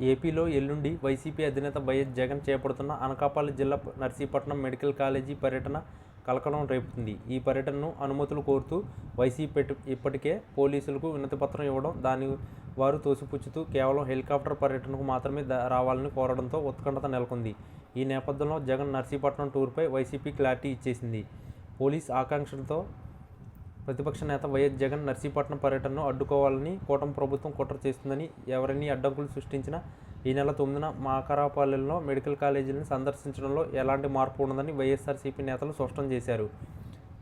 ఏపీలో ఎల్లుండి వైసీపీ అధినేత వైఎస్ జగన్ చేపడుతున్న అనకాపల్లి జిల్లా నర్సీపట్నం మెడికల్ కాలేజీ పర్యటన కలకలం రేపుతుంది. ఈ పర్యటనను అనుమతులు కోరుతూ వైసీపీ ఇప్పటికే పోలీసులకు వినతిపత్రం ఇవ్వడం దాని వారు తోసిపుచ్చుతూ కేవలం హెలికాప్టర్ పర్యటనకు మాత్రమే రావాలని కోరడంతో ఉత్కంఠత నెలకొంది. ఈ నేపథ్యంలో జగన్ నర్సీపట్నం టూర్పై వైసీపీ క్లారిటీ ఇచ్చేసింది. పోలీస్ ఆకాంక్షలతో ప్రతిపక్ష నేత వైఎస్ జగన్ నర్సీపట్నం పర్యటనను అడ్డుకోవాలని కూటమి ప్రభుత్వం కుట్ర చేస్తుందని ఎవరిని అడ్డంకులు సృష్టించినా ఈ నెల తొమ్మిదిన మాకరాపల్లెలో మెడికల్ కాలేజీలను సందర్శించడంలో ఎలాంటి మార్పు ఉండదని వైఎస్ఆర్సీపీ నేతలు స్పష్టం చేశారు.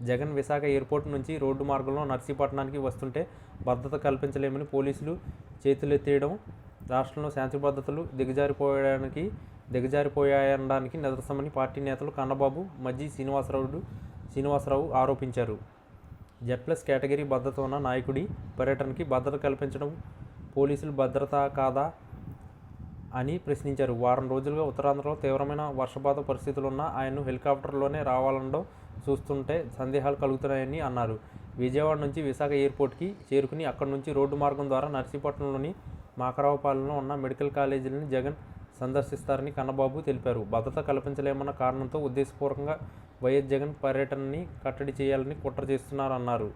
జగన్ విశాఖ ఎయిర్పోర్ట్ నుంచి రోడ్డు మార్గంలో నర్సీపట్నానికి వస్తుంటే భద్రత కల్పించలేమని పోలీసులు చేతులెత్తేయడం రాష్ట్రంలో శాంతి భద్రతలు దిగజారిపోయడానికి దిగజారిపోయాయనడానికి నిదర్శనమని పార్టీ నేతలు కన్నబాబు మజ్జి శ్రీనివాసరావు శ్రీనివాసరావు ఆరోపించారు. జెడ్ ప్లస్ కేటగిరీ భద్రత ఉన్న నాయకుడి పర్యటనకి భద్రత కల్పించడం పోలీసులు భద్రత కాదా అని ప్రశ్నించారు. వారం రోజులుగా ఉత్తరాంధ్రలో తీవ్రమైన వర్షపాత పరిస్థితులున్న ఆయన్ను హెలికాప్టర్లోనే రావాలనడం చూస్తుంటే సందేహాలు కలుగుతున్నాయని అన్నారు. విజయవాడ నుంచి విశాఖ ఎయిర్పోర్ట్కి చేరుకుని అక్కడి నుంచి రోడ్డు మార్గం ద్వారా నర్సీపట్నంలోని మాకరావుపాలెంలో ఉన్న మెడికల్ కాలేజీలను జగన్ సందర్శిస్తారని కన్నబాబు తెలిపారు. భద్రత కల్పించలేమన్న కారణంతో ఉద్దేశపూర్వకంగా వైఎస్ జగన్ పర్యటనని కట్టడి చేయాలని కుట్ర చేస్తున్నారన్నారు.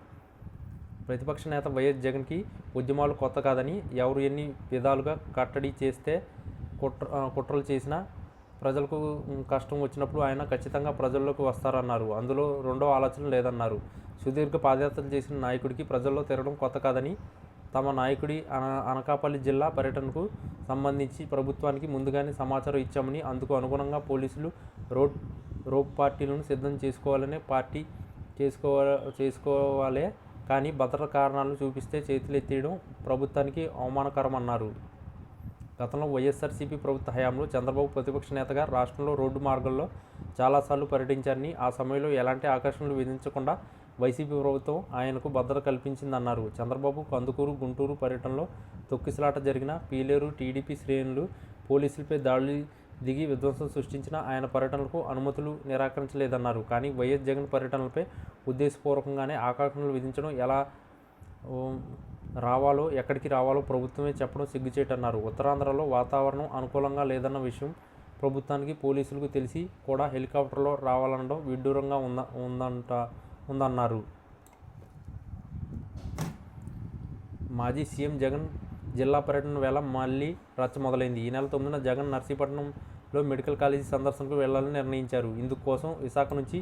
ప్రతిపక్ష నేత వైఎస్ జగన్కి ఉద్యమాలు కొత్త కాదని ఎవరు ఎన్ని విధాలుగా కట్టడి చేస్తే కుట్ర కుట్రలు చేసినా ప్రజలకు కష్టం వచ్చినప్పుడు ఆయన ఖచ్చితంగా ప్రజల్లోకి వస్తారన్నారు. అందులో రెండో ఆలోచన లేదన్నారు. సుదీర్ఘ పాదయాత్రలు చేసిన నాయకుడికి ప్రజల్లో తిరగడం కొత్త కాదని తమ నాయకుడి అన అనకాపల్లి జిల్లా పర్యటనకు సంబంధించి ప్రభుత్వానికి ముందుగానే సమాచారం ఇచ్చామని అందుకు అనుగుణంగా పోలీసులు రోడ్ రోప్ పార్టీలను సిద్ధం చేసుకోవాలనే పార్టీ చేసుకోవ చేసుకోవాలే కానీ భద్రత కారణాలు చూపిస్తే చేతులు ఎత్తేయడం ప్రభుత్వానికి అవమానకరమన్నారు. గతంలో వైఎస్ఆర్సీపీ ప్రభుత్వ హయాంలో చంద్రబాబు ప్రతిపక్ష నేతగా రాష్ట్రంలో రోడ్డు మార్గంలో చాలాసార్లు పర్యటించారని ఆ సమయంలో ఎలాంటి ఆకర్షణలు విధించకుండా వైసీపీ ప్రభుత్వం ఆయనకు భద్రత కల్పించిందన్నారు. చంద్రబాబు కందుకూరు గుంటూరు పర్యటనలో తొక్కిసలాట జరిగిన పీలేరు టీడీపీ శ్రేణులు పోలీసులపై దాడులు దిగి విధ్వంసం సృష్టించిన ఆయన పర్యటనలకు అనుమతులు నిరాకరించలేదన్నారు. కానీ వైఎస్ జగన్ పర్యటనలపై ఉద్దేశపూర్వకంగానే ఆకర్షణలు విధించడం ఎలా రావాలో ఎక్కడికి రావాలో ప్రభుత్వమే చెప్పడం సిగ్గుచేటన్నారు. ఉత్తరాంధ్రలో వాతావరణం అనుకూలంగా లేదన్న విషయం ప్రభుత్వానికి పోలీసులకు తెలిసి కూడా హెలికాప్టర్లో రావాలనడం విడ్డూరంగా ఉంద ఉందంట. ఉందన్నారు. మాజీ సీఎం జగన్ జిల్లా పర్యటన వేళ మళ్ళీ రచ్చ మొదలైంది. ఈ నెల తొమ్మిదిన జగన్ నర్సీపట్నంలో మెడికల్ కాలేజీ సందర్శనకు వెళ్ళాలని నిర్ణయించారు. ఇందుకోసం విశాఖ నుంచి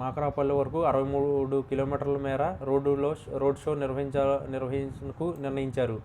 మాకరాపల్లి వరకు అరవై మూడు కిలోమీటర్ల మేర రోడ్డులో రోడ్ షో నిర్వహించ నిర్వహించకు నిర్ణయించారు.